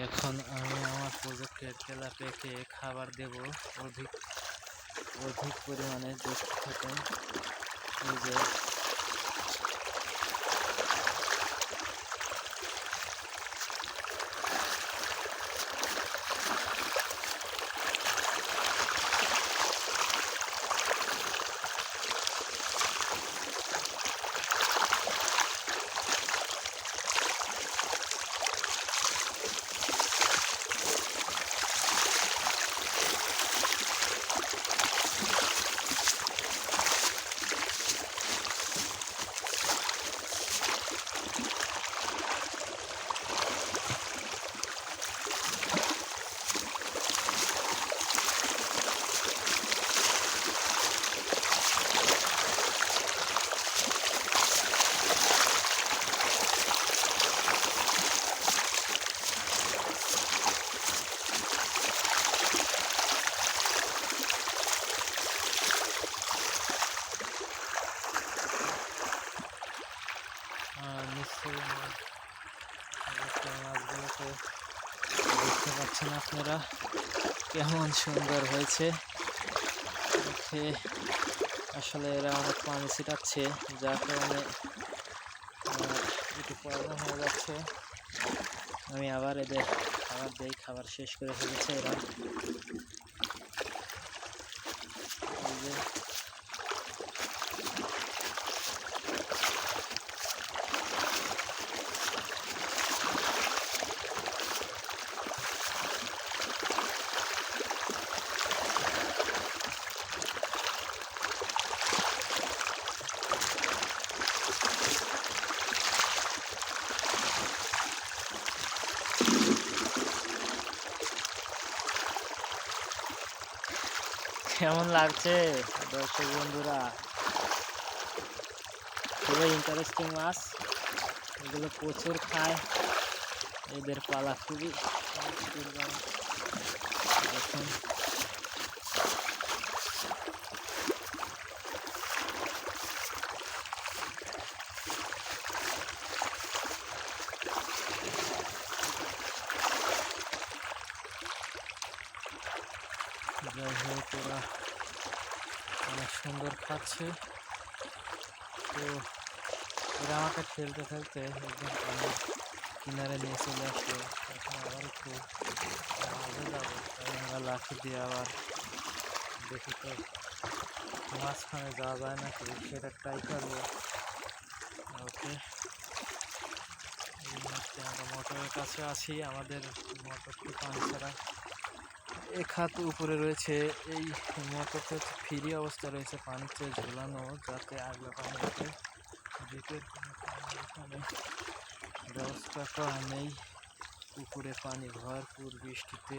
এখন আমি আমার প্রজেক্টের তেলাপিয়াকে খাবার দেব। অধিক অধিক পরিমাণে দেখতে থাকেন। যে আহ, নিশ্চয়ই আমার প্রজেক্টের মাছগুলোকে দেখতে পাচ্ছেন আপনারা কেমন সুন্দর হয়েছে। আসলে এরা অনেক পানি ছিটাচ্ছে, যার কারণে একটু প্রবলেম হয়ে যাচ্ছে। আমি আবার এদের খাবার দিই, খাবার শেষ করে ফেলেছে এরা এই যে কেমন লাগছে? দর্শক বন্ধুরা খুবই ইন্টারেস্টিং মাছ। এগুলো প্রচুর খায়। এদের পালা খুবই দেখুন যাই হোক ওরা অনেক সুন্দর খাচ্ছে। তো এরা আমাকে খেলতে খেলতে একদম পানি কিনারে নিয়ে চলে আসলো। এখন আবার একটু মাঝে যাব। তাই আমরা লাঠি দিয়ে আবার দেখি তো মাঝখানে যাওয়া যায় নাকি? সেটা ট্রাই করব। ওকে। আমরা মোটরের কাছে আছি। আমাদের মোটরটি পানি ছাড়া এক হাত উপরে রয়েছে, এই মোটরটা ফ্রি অবস্থা রয়েছে, পানিতে ঝোলানো, যাতে আগলা পানি যাতে দিকের কোনো পানি এখানে ব্যবস্থা করা নেই। পুকুরে পানি ভরপুর বৃষ্টিতে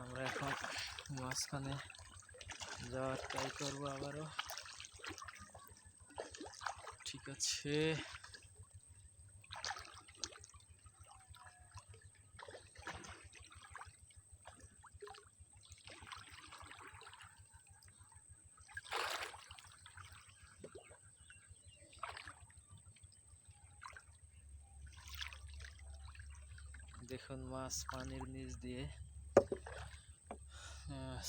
আমরা এখন মাঝখানে যাওয়ার ট্রাই করব আবারও। ঠিক আছে। দেখুন মাছ পানির নিচ দিয়ে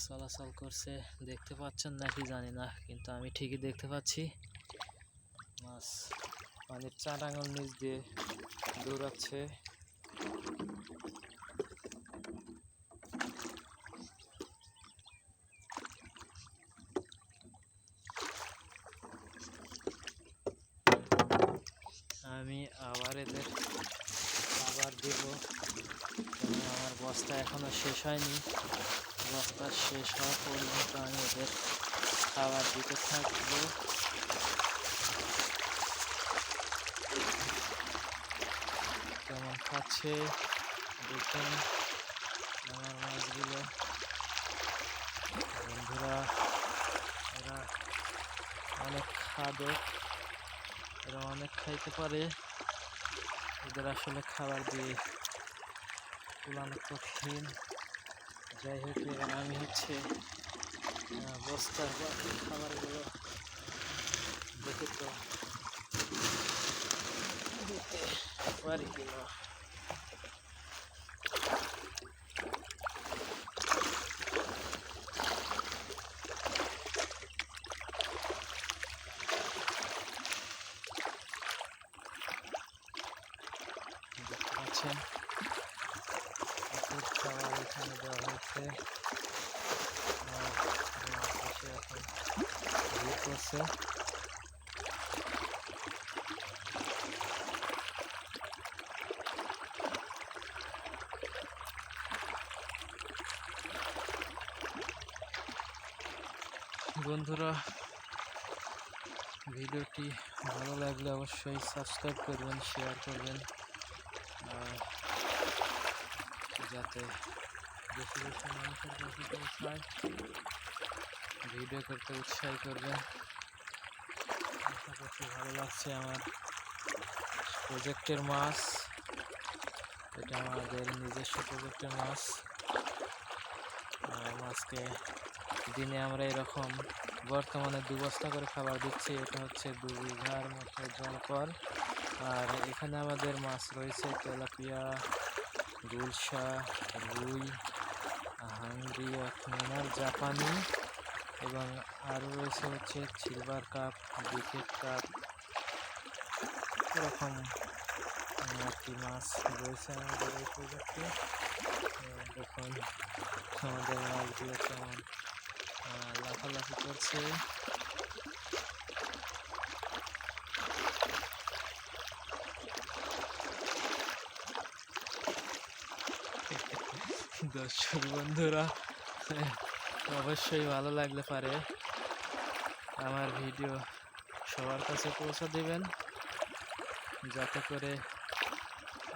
চলাচল করছে। দেখতে পাচ্ছেন নাকি জানি না, কিন্তু আমি ঠিকই দেখতে পাচ্ছি। মাছ পানির চার আঙুল নিচ দিয়ে দৌড়াচ্ছে। আমি আবার এদের খাবার দেব। আমার বস্তা এখনও শেষ হয়নি। বস্তা শেষ হওয়া পর্যন্ত আমি এদের খাবার দিতে থাকব। কেমন খাচ্ছে? দেখুন আমার মাছগুলো। বন্ধুরা, এরা অনেক খাদক। এরা অনেক খাইতে পারে। এদের আসলে খাবার দিয়ে তুলানো কঠিন। যাই হোক আমি হচ্ছে বস্তার বাকি খাবারগুলো দেখে তো পারি কিনা। প্রচুর খাবার এখানে দেওয়া ভিড় করছে বন্ধুরা, ভিডিওটি ভালো লাগলে অবশ্যই সাবস্ক্রাইব করবেন শেয়ার করবেন। যাতে বেশি বেশি মানুষের কাছে পৌঁছায়। ভিডিও করতে উৎসাহ করবে। আশা করছি ভালো লাগছে আমার প্রজেক্টের মাছ। এটা আমাদের নিজস্ব প্রজেক্টের মাছ। আর মাছকে দিনে আমরা এরকম বর্তমানে দু বস্তা করে খাবার দিচ্ছি। এটা হচ্ছে দু বিঘার মতো জলকর আর এখানে আমাদের মাছ রয়েছে, তেলাপিয়া, গুলশা, রুই হাঙ্গরি মিনার জাপানি এবং আরও রয়েছে হচ্ছে সিলভার কাপ বিকেট কাপ এরকম আর কি মাছ রয়েছে আমাদের এই প্রজেক্টে দেখুন, আমাদের মাছগুলো কেমন লাফালাফি করছে। দর্শক বন্ধুরা, অবশ্যই ভালো লাগলে পারে আমার ভিডিও সবার কাছে পৌঁছে দেবেন। যাতে করে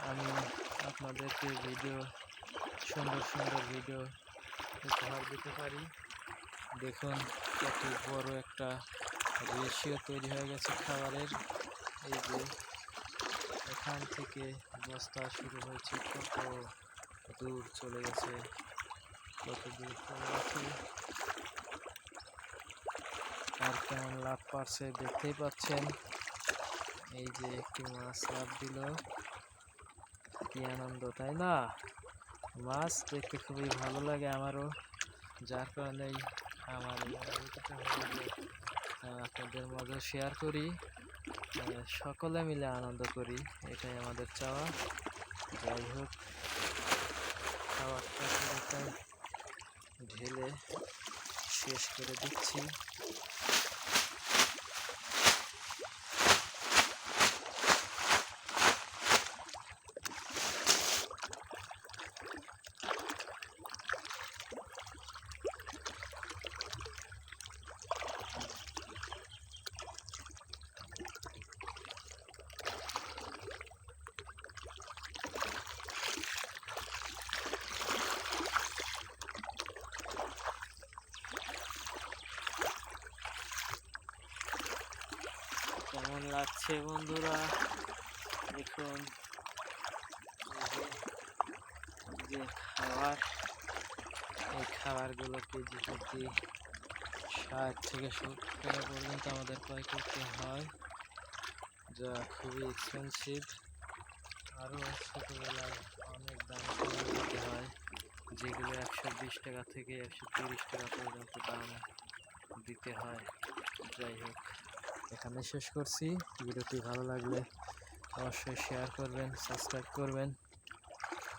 আমি আপনাদেরকে ভিডিও, সুন্দর সুন্দর ভিডিও উপহার দিতে পারি। দেখুন, কত বড় একটা রেশিও তৈরি হয়ে গেছে খাবারের। এই যে এখান থেকে বস্তা শুরু হয়েছে কত দূর চলে গেছে। কত দূর চলে গেছে। আর কেমন লাভ পাচ্ছে দেখতেই পাচ্ছেন। এই যে একটি মাছ লাভ দিল। কি আনন্দ, তাই না? মাছ দেখতে খুবই ভালো লাগে আমারও। যার কারণেই আমার আপনাদের মাঝে শেয়ার করি। সকলে মিলে আনন্দ করি। এটাই আমাদের চাওয়া। যাই হোক। খাবারটা ঢেলে শেষ করে দিচ্ছি। লাগছে বন্ধুরা। দেখুন যে- খাবার, এই খাবারগুলো কেজি প্রতি ষাট থেকে সত্তর টাকা পর্যন্ত আমাদের ক্রয় করতে হয়, যা খুবই এক্সপেন্সিভ আরও ছোটোবেলায় অনেক দাম দিতে হয়, যেগুলো একশো বিশ টাকা থেকে একশো তিরিশ টাকা পর্যন্ত দাম দিতে হয়। যাই হোক। এখানে শেষ করছি। ভিডিওটি ভালো লাগলে অবশ্যই শেয়ার করবেন সাবস্ক্রাইব করবেন।